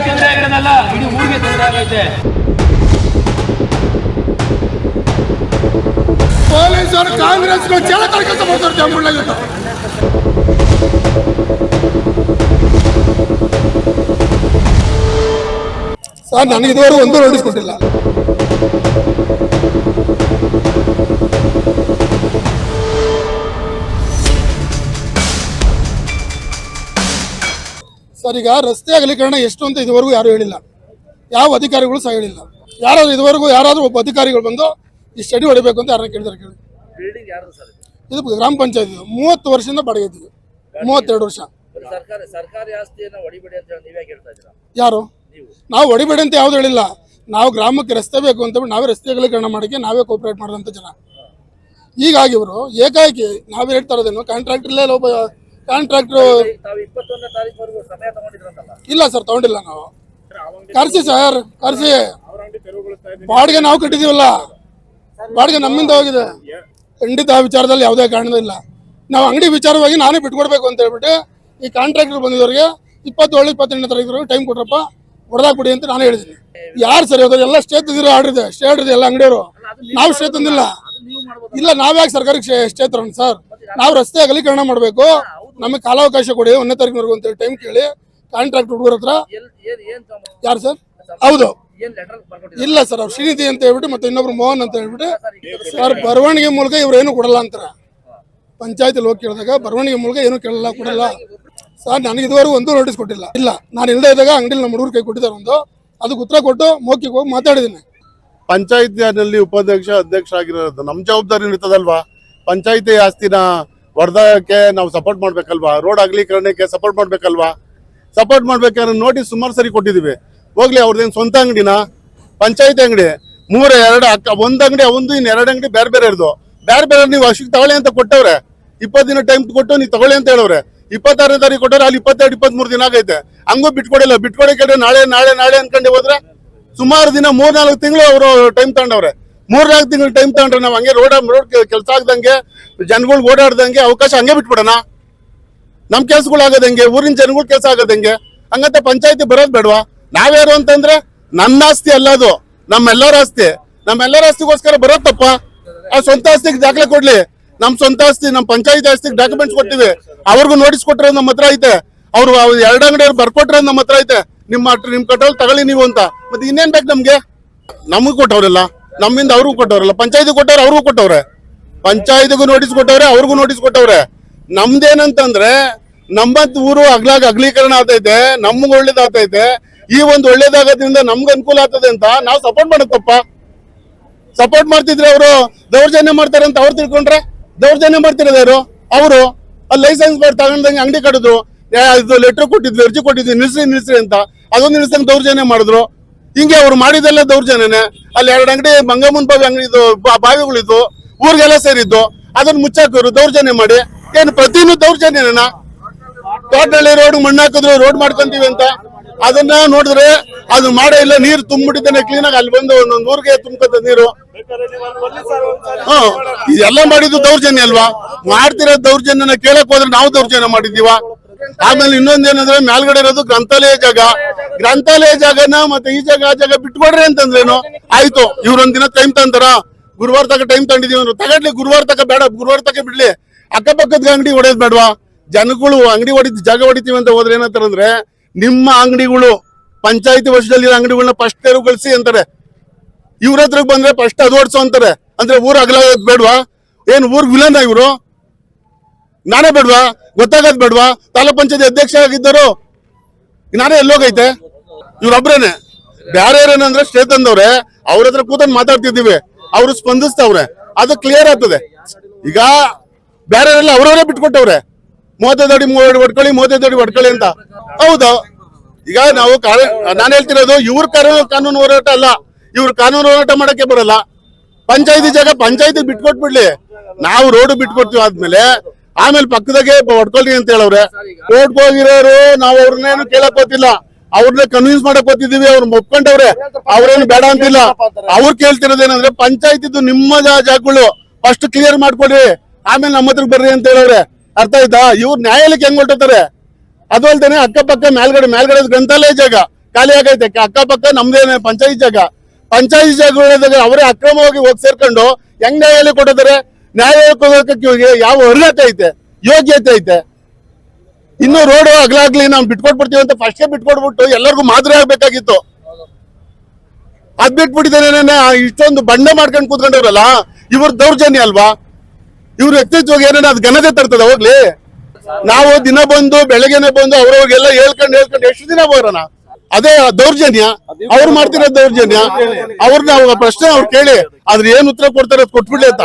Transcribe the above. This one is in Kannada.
ತೊಂದರೆ ಆಗಿರೋದಲ್ಲ ಇಡೀ ಊರಿಗೆ ತೊಂದರೆ ಆಗೈತೆ ಪೊಲೀಸರು ಕಾಂಗ್ರೆಸ್ ಚೆಲ ಕಳ್ಕೊಂತ ಬರ್ತಾರೆ ಜಾಮುಂಡ್ಲಾಗಿಟ್ಟು ಸರ್ ನನಗೆ ಇದುವರೆಗೂ ಒಂದು ನೋಟಿಸ್ ಕೊಟ್ಟಿಲ್ಲ. ಸರ್ ಈಗ ರಸ್ತೆ ಅಗಲೀಕರಣ ಎಷ್ಟು ಅಂತ ಇದುವರೆಗೂ ಯಾರು ಹೇಳಿಲ್ಲ. ಯಾವ ಅಧಿಕಾರಿಗಳು ಸಹ ಹೇಳಿಲ್ಲ. ಯಾರಾದ್ರೂ ಇದುವರೆಗೂ ಯಾರಾದ್ರೂ ಒಬ್ಬ ಅಧಿಕಾರಿಗಳು ಬಂದು ಈ ಸ್ಟಡಿ ಹೊಡಿಬೇಕು ಅಂತ ಯಾರನ್ನ ಕೇಳಿದಾರೆ ಕೇಳಿ. ಇದು? ಗ್ರಾಮ ಪಂಚಾಯತ್ ಮೂವತ್ತು ವರ್ಷದಿಂದ ಬಾಡಿಗೆ ಇದ್ದೀವಿ ಮೂವತ್ತೆರಡು ವರ್ಷ. ಬರೀ ಸರ್ಕಾರಿ ಸರ್ಕಾರಿ ಆಸ್ತಿಯನ್ನ ಹೊಡಿಬೇಡಿ ಅಂತ ಹೇಳಿ ನೀವೇ ಹೇಳ್ತಾ ಇದ್ದೀರಾ? ಯಾರು? ನೀವು ಹೊಡಿಬೇಡಿ ಅಂತ ಯಾವ್ದು ಹೇಳಿಲ್ಲ. ನಾವು ಗ್ರಾಮಕ್ಕೆ ರಸ್ತೆ ಬೇಕು ಅಂತ ನಾವೇ ರಸ್ತೆ ಅಗಲೀಕರಣ ಮಾಡೋಕ್ಕೆ ನಾವೇ ಕೋಪರೇಟ್ ಮಾಡಿದಂತ ಜನ. ಹೀಗಾಗಿ ಇವರು ಏಕಾಏಕಿ ನಾವೇ ಹೇಳ್ತಾ ಇರೋದೇನು ಕಾಂಟ್ರಾಕ್ಟ್ರಲ್ಲೇ ಕಾಂಟ್ರಾಕ್ಟ್ರು ತಗೊಂಡಿದ್ರಂತಲ್ಲ? ಇಲ್ಲ ಸರ್ ತಗೊಂಡಿಲ್ಲ ನಾವು. ಕರ್ಸಿ ಸರ್ ಕರ್ಸಿ. ಬಾಡಿಗೆ ನಾವು ಕಟ್ಟಿದೀವಲ್ಲ. ಬಾಡಿಗೆ ನಮ್ಮಿಂದ ಹೋಗಿದೆ. ಖಂಡಿತ ಆ ವಿಚಾರದಲ್ಲಿ ಯಾವುದೇ ಕಾರಣ ಇಲ್ಲ. ನಾವು ಅಂಗಡಿ ವಿಚಾರವಾಗಿ ನಾನೇ ಬಿಟ್ಕೊಡ್ಬೇಕು ಅಂತ ಹೇಳ್ಬಿಟ್ಟು ಈ ಕಾಂಟ್ರಾಕ್ಟರ್ ಬಂದಿದ್ದವ್ರಿಗೆ ಇಪ್ಪತ್ತೇಳು ಇಪ್ಪತ್ತೆಂಟನೇ ತಾರೀಕು ಟೈಮ್ ಕೊಟ್ರಪ್ಪ. ಹೊಡೆದಾಕ್ಬಿಡಿ ಅಂತ ನಾನು ಹೇಳಿದ್ದೀನಿ. ಯಾರು ಸರಿ ಹೋದ್ರೆ ಎಲ್ಲ ಸ್ಟೇ ತಂದಿರೋ ಆರ್ಡರ್ ಇದೆ ಸ್ಟೇ ಆರ್ಡರ್ ಇದೆ ಎಲ್ಲ ಅಂಗಡಿಯವರು ನಾವು ಸ್ಟೇ ತಂದಿಲ್ಲ ಇಲ್ಲ. ನಾವ್ಯಾಕೆ ಸರ್ಕಾರಕ್ಕೆ ಸ್ಟೇ- ತರೋಣ ಸರ್? ನಾವು ರಸ್ತೆ ಅಗಲೀಕರಣ ಮಾಡಬೇಕು. ನಮಗೆ ಕಾಲಾವಕಾಶ ಕೊಡಿ ಒಂದನೇ ತಾರೀಕಿನವರೆಗೂ ಅಂತ ಟೈಮ್ ಕೇಳಿ ಕಾಂಟ್ರಾಕ್ಟ್ ಹುಡುಗರ ಹತ್ರ. ಯಾರು ಸರ್? ಹೌದು. ಇಲ್ಲ ಸರ್ ಅವ್ರು ಶ್ರೀನಿಧಿ ಅಂತ ಹೇಳ್ಬಿಟ್ಟು ಮತ್ತೆ ಇನ್ನೊಬ್ರು ಮೋಹನ್ ಅಂತ ಹೇಳ್ಬಿಟ್ಟು. ಸರ್ ಬರವಣಿಗೆ ಮೂಲಕ ಇವ್ರು ಏನು ಕೊಡಲ್ಲ ಅಂತಾರೆ. ಪಂಚಾಯತಿ ಹೋಗಿ ಕೇಳಿದಾಗ ಬರವಣಿಗೆ ಮೂಲಕ ಏನು ಕೇಳಲ್ಲ ಕೊಡಲ್ಲ. ಸರ್ ನನಗೆ ಇದುವರೆಗೂ ಒಂದು ನೋಟಿಸ್ ಕೊಟ್ಟಿಲ್ಲ. ಇಲ್ಲ, ನಾನು ಇಲ್ಲದೆ ಇದ್ದಾಗ ಅಂಗಡಿಲಿ ನಮ್ಮ ಹುಡುಗರು ಕೈ ಕೊಟ್ಟಿದ್ದಾರೆ ಒಂದು. ಅದಕ್ಕೆ ಉತ್ತರ ಕೊಟ್ಟು ಮೋಕಿಗೆ ಹೋಗಿ ಮಾತಾಡಿದ್ದೀನಿ. ಪಂಚಾಯತಿನಲ್ಲಿ ಉಪಾಧ್ಯಕ್ಷ ಅಧ್ಯಕ್ಷ ಆಗಿರೋದು ನಮ್ಮ ಜವಾಬ್ದಾರಿ ಇರ್ತದಲ್ವಾ? ಪಂಚಾಯತಿ ಆಸ್ತಿನ ಹೊಡೆದಕ್ಕೆ ನಾವು ಸಪೋರ್ಟ್ ಮಾಡ್ಬೇಕಲ್ವಾ? ರೋಡ್ ಅಗಲೀಕರಣಕ್ಕೆ ಸಪೋರ್ಟ್ ಮಾಡ್ಬೇಕಲ್ವಾ? ಸಪೋರ್ಟ್ ಮಾಡ್ಬೇಕಾದ್ರೆ ನೋಟಿಸ್ ಸುಮಾರು ಸರಿ ಕೊಟ್ಟಿದ್ದೀವಿ. ಹೋಗ್ಲಿ, ಅವ್ರದ್ದೇನು ಸ್ವಂತ ಅಂಗಡಿನ? ಪಂಚಾಯತಿ ಅಂಗಡಿ, ಮೂರ, ಎರಡು, ಅಕ್ಕ, ಒಂದು ಅಂಗಡಿ, ಒಂದು, ಇನ್ನು ಎರಡು ಅಂಗಡಿ ಬೇರೆ ಬೇರೆ ಇರೋದು. ಬೇರೆ ಬೇರೆ ನೀವು ಅಷ್ಟಕ್ಕೆ ತಗೊಳ್ಳಿ ಅಂತ ಕೊಟ್ಟವ್ರೆ. ಇಪ್ಪತ್ತು ದಿನ ಟೈಮ್ ಕೊಟ್ಟು ನೀವು ತಗೊಳ್ಳಿ ಅಂತ ಹೇಳವ್ರೆ. ಇಪ್ಪತ್ತಾರನೇ ತಾರೀಕು ಕೊಟ್ಟರೆ ಅಲ್ಲಿ ಇಪ್ಪತ್ತೆರಡು, ಇಪ್ಪತ್ಮೂರು ದಿನ ಆಗೈತೆ. ಹಂಗೂ ಬಿಟ್ಕೊಡಿಲ್ಲ. ಬಿಟ್ಕೊಡಕ್ಕೆ ನಾಳೆ ನಾಳೆ ನಾಳೆ ಅನ್ಕೊಂಡು ಹೋದ್ರೆ ಸುಮಾರು ದಿನ ಮೂರ್ ನಾಲ್ಕು ತಿಂಗಳು ಅವರು ಟೈಮ್ ತಗೊಂಡವ್ರೆ. ಮೂರ್ ನಾಲ್ಕು ತಿಂಗಳು ಟೈಮ್ ತಗೊಂಡ್ರೆ ನಾವು ಹಂಗೆ ರೋಡ್ ರೋಡ್ ಕೆಲಸ ಆಗ್ದಂಗೆ ಜನಗಳಿಗೆ ಓಡಾಡ್ದಂಗೆ ಅವಕಾಶ ಹಂಗೆ ಬಿಟ್ಬಿಡೋಣ. ನಮ್ಮ ಕೆಲಸಗಳಾಗದಂಗೆ ಊರಿನ ಜನಗಳು ಕೆಲಸ ಆಗದಂಗೆ ಹಂಗಂತ ಪಂಚಾಯತಿ ಬರೋದ್ ಬೇಡವಾ? ನಾವ್ಯಾರು ಅಂತಂದ್ರೆ ನನ್ನ ಆಸ್ತಿ ಅಲ್ಲದು ನಮ್ಮೆಲ್ಲರ ಆಸ್ತಿ. ನಮ್ಮೆಲ್ಲರ ಆಸ್ತಿಗೋಸ್ಕರ ಬರೋದಪ್ಪ ಆ ಸ್ವಂತ ಆಸ್ತಿಗೆ ದಾಖಲೆ ಕೊಡ್ಲಿ. ನಮ್ ಸ್ವಂತ ಆಸ್ತಿ, ನಮ್ ಪಂಚಾಯತ್ ಆಸ್ತಿಗೆ ಡಾಕ್ಯುಮೆಂಟ್ಸ್ ಕೊಡ್ತೀವಿ ಅವ್ರಿಗೂ ನೋಟಿಸ್ ಕೊಟ್ಟರೆ ನಮ್ಮ ಹತ್ರ ಐತೆ. ಅವ್ರು ಎರಡು ಅಂಗಡಿ ಬರ್ಕೊಟ್ರೆ ನಮ್ಮ ಹತ್ರ ಐತೆ. ನಿಮ್ಮ ಹತ್ರ- ನಿಮ್ ಕಟ್ಟೋಲ್ ತಗೊಳ್ಳಿ ನೀವು ಅಂತ. ಮತ್ತೆ ಇನ್ನೇನ್ ಬೇಕು ನಮ್ಗೆ? ನಮಗೂ ಕೊಟ್ಟವ್ರಲ್ಲ. ನಮ್ಮಿಂದ ಅವ್ರಿಗೂ ಕೊಟ್ಟವ್ರಲ್ಲ. ಪಂಚಾಯತ್ ಕೊಟ್ಟವ್ರೆ, ಅವ್ರಿಗೂ ಕೊಟ್ಟವ್ರೆ. ಪಂಚಾಯತ್ಗೂ ನೋಟಿಸ್ ಕೊಟ್ಟವ್ರೆ, ಅವ್ರಿಗೂ ನೋಟಿಸ್ ಕೊಟ್ಟವ್ರೆ. ನಮ್ದೇನಂತಂದ್ರೆ, ನಮ್ಮಂತ ಊರು ಅಗ್ಲಾಗ ಅಗ್ಲೀಕರಣ ಆಗ್ತೈತೆ, ನಮ್ಗೆ ಒಳ್ಳೇದಾಗ್ತೈತೆ ಈ ಒಂದು ಒಳ್ಳೇದಾಗೋದ್ರಿಂದ ನಮ್ಗೆ ಅನುಕೂಲ ಆಗ್ತದೆ ಅಂತ ನಾವು ಸಪೋರ್ಟ್ ಮಾಡತ್ತಪ್ಪ ಸಪೋರ್ಟ್ ಮಾಡ್ತಿದ್ರೆ ಅವರು ದೌರ್ಜನ್ಯ ಮಾಡ್ತಾರೆ ಅಂತ ಅವ್ರು ತಿಳ್ಕೊಂಡ್ರೆ? ದೌರ್ಜನ್ಯ ಮಾಡ್ತಿರೋದು ಯಾರು? ಅವರು. ಅಲ್ಲಿ ಲೈಸೆನ್ಸ್ ಮಾಡಿ ತಗೊಂಡಂಗೆ ಅಂಗಡಿ ಕಟ್ಟಿದ್ರು. ಯಾ, ಇದು ಲೆಟರ್ ಕೊಟ್ಟಿದ್ವಿ ಅರ್ಜಿ ಕೊಟ್ಟಿದ್ವಿ ನಿಲ್ಸಿ ನಿಲ್ಸಿ ಅಂತ. ಅದೊಂದು ನಿಲ್ಸಂಗ್ ದೌರ್ಜನ್ಯ ಮಾಡಿದ್ರು. ಹಿಂಗೆ ಅವ್ರು ಮಾಡಿದೆಲ್ಲ ದೌರ್ಜನ್ಯನೇ. ಅಲ್ಲಿ ಎರಡು ಅಂಗಡಿ ಮಂಗಮ್ಮನ್ ಬಾವಿ ಅಂಗಡಿ ಇದು ಬಾವಿಗಳಿದ್ವು ಊರಿಗೆಲ್ಲ ಸೇರಿದ್ದು. ಅದನ್ನ ಮುಚ್ಚಾಕೋರು ದೌರ್ಜನ್ಯ ಮಾಡಿ. ಏನು ಪ್ರತಿನೂ ದೌರ್ಜನ್ಯನ? ತೋಟದಲ್ಲಿ ರೋಡ್ ಮಣ್ಣು ಹಾಕಿದ್ರು ರೋಡ್ ಮಾಡ್ಕೊಂತೀವಿ ಅಂತ. ಅದನ್ನ ನೋಡಿದ್ರೆ ಅದು ಮಾಡೇ ಇಲ್ಲ ನೀರು ತುಂಬಿಟ್ಟಿದ್ದಾನೆ ಕ್ಲೀನ್ ಆಗಿ ಅಲ್ಲಿ ಬಂದು ಒಂದೊಂದು ಊರಿಗೆ ತುಂಬ್ಕತ್ತ ನೀರು. ಹ್ಮ್. ಇದೆಲ್ಲ ಮಾಡಿದ್ದು ದೌರ್ಜನ್ಯ ಅಲ್ವಾ? ಮಾಡ್ತಿರೋ ದೌರ್ಜನ್ಯನ ಕೇಳಕ್ ಹೋದ್ರೆ ನಾವು ದೌರ್ಜನ್ಯ ಮಾಡಿದೀವ ಆಮೇಲೆ ಇನ್ನೊಂದೇನಂದ್ರೆ ಮೇಲ್ಗಡೆ ಇರೋದು ಗ್ರಂಥಾಲಯ ಜಾಗ. ಗ್ರಂಥಾಲಯ ಜಾಗನ ಮತ್ತೆ ಈ ಜಾಗ, ಆ ಜಾಗ ಬಿಟ್ಕೊಡ್ರಿ ಅಂತಂದ್ರೇನು? ಆಯ್ತು. ದಿನ ಟೈಮ್ ತಂತಾರ ಗುರುವಾರ ತಕ ಟೈಮ್ ತಂದಿದೀವಿ ಅಂದ್ರೆ. ತಗಡ್ಲಿ ಗುರುವಾರ ತಕ ಬೇಡ, ಗುರುವಾರ ತಕ ಬಿಡ್ಲಿ. ಅಕ್ಕಪಕ್ಕದ ಅಂಗಡಿ ಹೊಡೆಯೋದ್ ಬೇಡವಾ? ಜನಗಳು ಅಂಗಡಿ ಹೊಡಿದ್ ಜಾಗ ಹೊಡಿತೀವಿ ಅಂತ ಹೋದ್ರೆ ಏನಂತಾರಂದ್ರೆ ನಿಮ್ಮ ಅಂಗಡಿಗಳು, ಪಂಚಾಯತಿ ವರ್ಷದಲ್ಲಿ ಅಂಗಡಿಗಳನ್ನ ಫಸ್ಟ್ ತೆರವುಗೊಳಿಸಿ ಅಂತಾರೆ. ಇವ್ರ ಹತ್ರ ಬಂದ್ರೆ ಫಸ್ಟ್ ಅದು ಅಂತಾರೆ. ಅಂದ್ರೆ ಊರ್ ಅಗಲ ಬೇಡ್ವಾ? ಏನ್ ಊರ್ ವಿಲನ್ ಇವರು? ನಾನೇ ಬೇಡ್ವಾ? ಗೊತ್ತಾಗೋದ್ ಬೇಡವಾ? ತಾಲೂಕ್ ಪಂಚಾಯತ್ ಅಧ್ಯಕ್ಷ ಆಗಿದ್ದರು. ನಾನೇ ಎಲ್ಲೋಗೈತೆ ಇವ್ರೊಬ್ರೇನೆ. ಬೇರೆ ಏನಂದ್ರೆ ಸ್ಟೇ ತಂದವ್ರೆ ಅವ್ರ ಹತ್ರ ಕೂತನ್ ಮಾತಾಡ್ತಿದ್ದೀವಿ. ಅವ್ರು ಸ್ಪಂದಿಸ್ತವ್ರೆ. ಅದು ಕ್ಲಿಯರ್ ಆಗ್ತದೆ. ಈಗ ಬೇರೆ ಅವ್ರವರೇ ಬಿಟ್ಕೊಟ್ಟವ್ರೆ. ಮೂವತ್ತೈದು ಅಡಿ ಹೊಡ್ಕೊಳ್ಳಿ ಮೂವತ್ತೈದು ಅಡಿ ಹೊಡ್ಕೊಳ್ಳಿ ಅಂತ. ಹೌದು. ಈಗ ನಾವು ನಾನು ಹೇಳ್ತಿರೋದು ಇವ್ರ ಕಾನೂನು ಕಾನೂನು ಹೋರಾಟ ಅಲ್ಲ. ಇವ್ರ ಕಾನೂನು ಹೋರಾಟ ಮಾಡಕ್ಕೆ ಬರಲ್ಲ. ಪಂಚಾಯತಿ ಜಾಗ ಪಂಚಾಯತಿ ಬಿಟ್ಕೊಟ್ಬಿಡ್ಲಿ. ನಾವು ರೋಡ್ ಬಿಟ್ಕೊಡ್ತೀವಿ ಆದ್ಮೇಲೆ. ಆಮೇಲೆ ಪಕ್ಕದಾಗೆ ಹೊಡ್ಕೊಳ್ರಿ ಅಂತ ಹೇಳವ್ರೆ. ಕೋರ್ಟ್ ಹೋಗಿರೋರು, ನಾವು ಅವ್ರನ್ನೇನು ಕೇಳಕ್ ಗೊತ್ತಿಲ್ಲ. ಅವ್ರನ್ನ ಕನ್ವಿನ್ಸ್ ಮಾಡಕ್ ಗೊತ್ತಿದೀವಿ ಅವ್ರ ಒಪ್ಕೊಂಡವ್ರೆ ಅವ್ರೇನು ಬೇಡ ಅಂತಿಲ್ಲ. ಅವ್ರು ಕೇಳ್ತಿರೋದೇನಂದ್ರೆ ಪಂಚಾಯತಿದು ನಿಮ್ಮ ಜಾಗಗಳು. ಫಸ್ಟ್ ಕ್ಲಿಯರ್ ಮಾಡ್ಕೊಡ್ರಿ. ಆಮೇಲೆ ನಮ್ಮ ಹತ್ರ ಬರ್ರಿ ಅಂತ ಹೇಳವ್ರೆ. ಅರ್ಥ ಆಯ್ತಾ? ಇವ್ರು ನ್ಯಾಯಾಲಯಕ್ಕೆ ಹೆಂಗ್ ಹೊಟ್ಟೋತಾರೆ ಅದು ಅಕ್ಕಪಕ್ಕ ಮೇಲ್ಗಡೆ ಮೇಲ್ಗಡೆ ಗ್ರಂಥಾಲಯ ಜಾಗ ಖಾಲಿ ಆಗೈತೆ. ಅಕ್ಕಪಕ್ಕ ನಮ್ದೇನೆ ಪಂಚಾಯತ್ ಜಾಗ. ಪಂಚಾಯತ್ ಜಾಗಗಳದಾಗ ಅವರೇ ಅಕ್ರಮವಾಗಿ ಹೋಗಿ ಸೇರ್ಕೊಂಡು ಹೆಂಗ್ ನ್ಯಾಯಾಲಯ ಕೊಟ್ಟಿದ್ದಾರೆ? ನ್ಯಾಯಾಲಯಕ್ಕೆ ಯಾವ ಅರ್ಹತೆ ಐತೆ? ಯೋಗ್ಯತೆ ಐತೆ? ಇನ್ನು ರೋಡ್ ಅಗ್ಲಾಗ್ಲಿ ನಾವು ಬಿಟ್ಕೊಟ್ಬಿಡ್ತೀವಿ ಅಂತ ಫಸ್ಟ್ಗೆ ಬಿಟ್ಕೊಟ್ಬಿಟ್ಟು ಎಲ್ಲರಿಗೂ ಮಾದರಿ ಆಗ್ಬೇಕಾಗಿತ್ತು. ಅದ್ ಬಿಟ್ಬಿಟ್ಟಿದ್ದೇನೆ ಇಷ್ಟೊಂದು ಬಂಡೆ ಮಾಡ್ಕೊಂಡು ಕೂತ್ಕೊಂಡವ್ರಲ್ಲ, ಇವ್ರ ದೌರ್ಜನ್ಯ ಅಲ್ವಾ? ಇವ್ರ ವ್ಯಕ್ತಿತ್ವ ಏನೇನೋ ಅದ್ ಘನತೆ ತರ್ತದ ಹೋಗ್ಲಿ? ನಾವು ದಿನ ಬಂದು, ಬೆಳಗ್ಗೆನೆ ಬಂದು ಅವ್ರವ್ರಿಗೆಲ್ಲ ಹೇಳ್ಕೊಂಡು ಹೇಳ್ಕೊಂಡು ಎಷ್ಟು ದಿನ ಬರೋಣ ಅದೇ ದೌರ್ಜನ್ಯ. ಅವ್ರು ಮಾಡ್ತಿರೋ ದೌರ್ಜನ್ಯ. ಅವ್ರನ್ನ ಪ್ರಶ್ನೆ ಅವ್ರು ಕೇಳಿ. ಆದ್ರೆ ಏನ್ ಉತ್ತರ ಕೊಡ್ತಾರೆ ಅದ್ ಕೊಟ್ಬಿಡ್ಲಿ ಅಂತ.